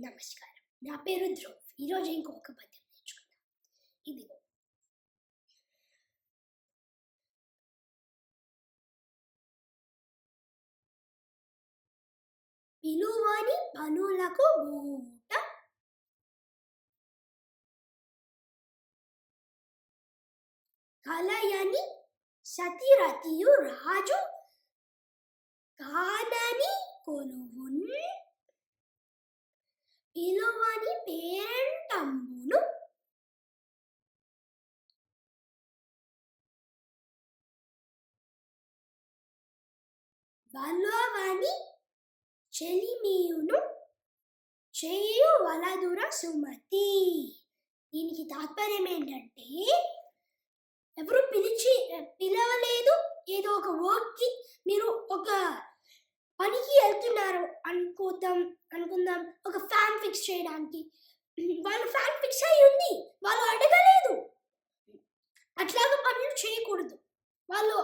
నమస్కారం. నా పేరు ధ్రువ్. ఈరోజు ఇంకొక పద్యం నేర్చుకుందాం. ఇదిగో. పిలువని పనులకు బూట కలయని సతిరతియు రాజు కానని కొనువు. పిలువని పేరంటంబును వలవని చెలిమీయును చేయు వలదుర సుమతి దీనికి తాత్పర్యం ఏంటంటే ఎవరు పిలిచి పిలవలేదు ఏదో ఒక వర్క్కి మీరు ఒక పనికి వెళ్తున్నారు అనుకుందాం అనుకుందాం ఒక ఫ్యాన్ ఫిక్స్ చేయడానికి. వాళ్ళు ఫ్యాన్ ఫిక్స్ అయి ఉంది. వాళ్ళు అడగలేదు. అట్లాగ పనులు చేయకూడదు. వాళ్ళు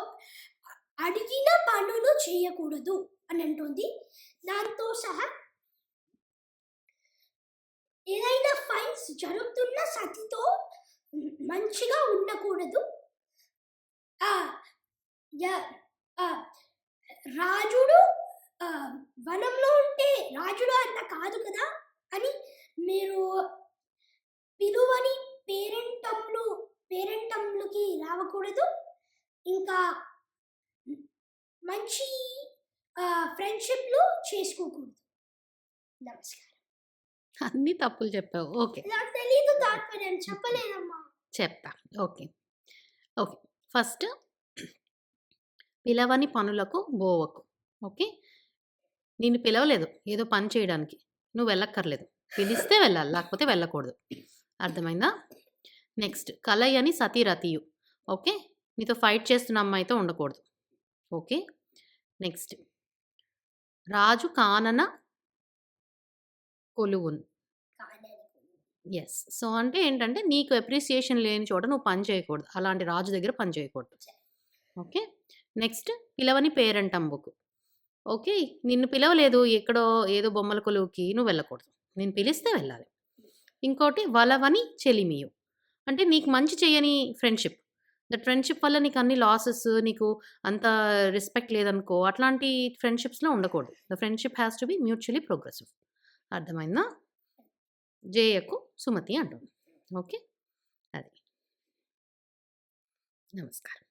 అడిగిన పనులు చేయకూడదు అని అంటుంది. దాంతో సహా ఏదైనా ఫైన్స్ జరుగుతున్న సతితో మంచిగా ఉండకూడదు. రాజుడు వనంలో ఉంటే రాజుడు అంత కాదు కదా. అని మీరు పిలువని పేరెంటంలు పేరెంటంలకి రావకూడదు. ఇంకా మంచి ఫ్రెండ్షిప్లు చేసుకోకూడదు. నమస్కారం. అన్ని తప్పులు చెప్పావు. ఓకే. నాకు తెలీదు తాత్పర్యం. చెప్పలేదమ్మా చెప్తా. ఓకే. ఓకే. ఫస్ట్ పిలవని పనులకు బోవకు. ఓకే? నిన్ను పిలవలేదు. ఏదో పని చేయడానికి. నువ్వు వెళ్ళక్కర్లేదు. పిలిస్తే వెళ్ళాలి లేకపోతే వెళ్ళకూడదు. అర్థమైందా? నెక్స్ట్ కలయని సతీరతియు. ఓకే? నీతో ఫైట్ చేస్తున్న అమ్మాయితో ఉండకూడదు. ఓకే? నెక్స్ట్ రాజు కానన కొలువున్. ఎస్ సో అంటే ఏంటంటే నీకు అప్రిసియేషన్ లేని చోట నువ్వు పని చేయకూడదు. అలాంటి రాజు దగ్గర పని చేయకూడదు. ఓకే? నెక్స్ట్ పిలవని పేరెంట్ అంబుకు ఓకే. నిన్ను పిలవలేదు ఎక్కడో ఏదో బొమ్మల కొలువుకి నువ్వు వెళ్ళకూడదు. నేను పిలిస్తే వెళ్ళాలి. ఇంకోటి వలవని చెలిమియు. అంటే నీకు మంచి చేయని ఫ్రెండ్షిప్. దట్ ఫ్రెండ్షిప్ వల్ల నీకు అన్ని లాసెస్ నీకు అంత రెస్పెక్ట్ లేదనుకో అట్లాంటి ఫ్రెండ్షిప్స్లో ఉండకూడదు. The friendship has to be mutually progressive. అర్థమైందా? జేయకు సుమతి అంటుంది. ఓకే? అది. నమస్కారం.